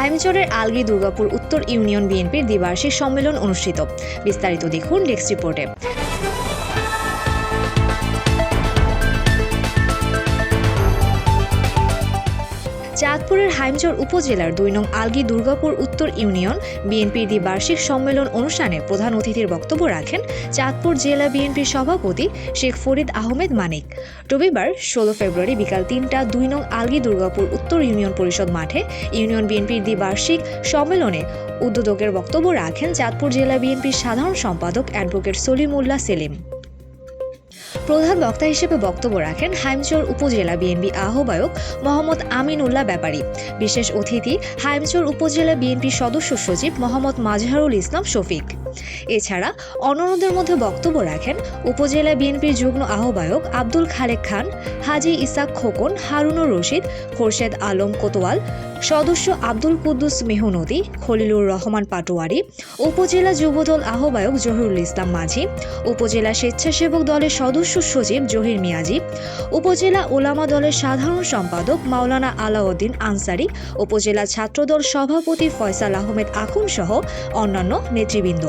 হাইমচরের আলগি দুর্গাপুর উত্তর ইউনিয়ন বিএনপির দ্বিবার্ষিক সম্মেলন অনুষ্ঠিত। বিস্তারিত দেখুন ডেস্ক রিপোর্টে। চাঁদপুরের হাইমচর উপজেলার দুই নং আলগি দুর্গাপুর উত্তর ইউনিয়ন বিএনপির দ্বিবার্ষিক সম্মেলন অনুষ্ঠানে প্রধান অতিথির বক্তব্য রাখেন চাঁদপুর জেলা বিএনপির সভাপতি শেখ ফরিদ আহমেদ মানিক। রবিবার ষোলো ফেব্রুয়ারি বিকাল তিনটা দুই নং আলগি দুর্গাপুর উত্তর ইউনিয়ন পরিষদ মাঠে ইউনিয়ন বিএনপির দ্বিবার্ষিক সম্মেলনে উদ্বোধকের বক্তব্য রাখেন চাঁদপুর জেলা বিএনপির সাধারণ সম্পাদক অ্যাডভোকেট সলিমুল্লাহ সেলিম। প্রধান বক্তা হিসেবে বক্তব্য রাখেন হাইমচর উপজেলা বিএনপি আহ্বায়ক মোহাম্মদ আমিনুল্লাহ ব্যাপারী। বিশেষ অতিথি হাইমচর উপজেলা বিএনপি সদস্য সচিব মোহাম্মদ মাজহারুল ইসলাম শফিক। এছাড়া অন্যান্যদের মধ্যে বক্তব্য রাখেন উপজেলা বিএনপির যুগ্ম আহ্বায়ক আব্দুল খালেক খান, হাজি ইসাক খোকন, হারুনুর রশিদ, খোরশেদ আলম কোতোয়াল সদস্য আব্দুল কুদ্দুস মেহনদী খলিলুর রহমান পাটোয়ারি, উপজেলা যুবদল আহ্বায়ক জহিরুল ইসলাম মাঝি, উপজেলা স্বেচ্ছাসেবক দলের সদস্য সচিব জহির মিয়াজি, উপজেলা ওলামা দলের সাধারণ সম্পাদক মাওলানা আলাউদ্দিন আনসারি, উপজেলা ছাত্রদল সভাপতি ফয়সাল আহমেদ আখুন সহ অন্যান্য নেতৃবৃন্দ।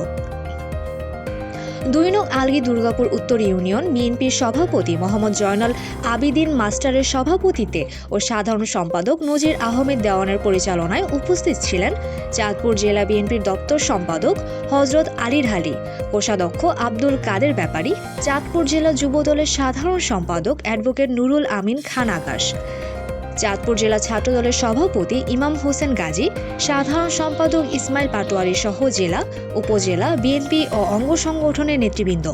দুই নং আলগি দুর্গাপুর উত্তর ইউনিয়ন বিএনপির সভাপতি মোহাম্মদ জয়নাল আবিদিন মাস্টারের সভাপতিত্বে ও সাধারণ সম্পাদক নজির আহমেদ দেওয়ানের পরিচালনায় উপস্থিত ছিলেন চাঁদপুর জেলা বিএনপির দপ্তর সম্পাদক হজরত আলী ঢালি কোষাধ্যক্ষ আব্দুল কাদের ব্যাপারী, চাঁদপুর জেলা যুবদলের সাধারণ সম্পাদক অ্যাডভোকেট নুরুল আমিন খান আকাশ। চাঁদপুর জেলা ছাত্রদলের সভাপতি ইমাম হোসেন গাজী, সাধারণ সম্পাদক ইসমাইল পাটোয়ারি সহ জেলা, উপজেলা, বিএনপি ও অঙ্গ সংগঠনের নেতৃবৃন্দ।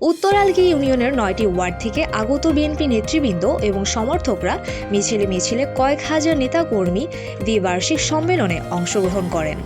উত্তর আলগি ইউনিয়নের নয়টি ওয়ার্ড থেকে আগত বিএনপি নেতৃবৃন্দ এবং সমর্থকরা মিছিলে মিছিলে কয়েক হাজার নেতাকর্মী দ্বিবার্ষিক সম্মেলনে অংশগ্রহণ করেন।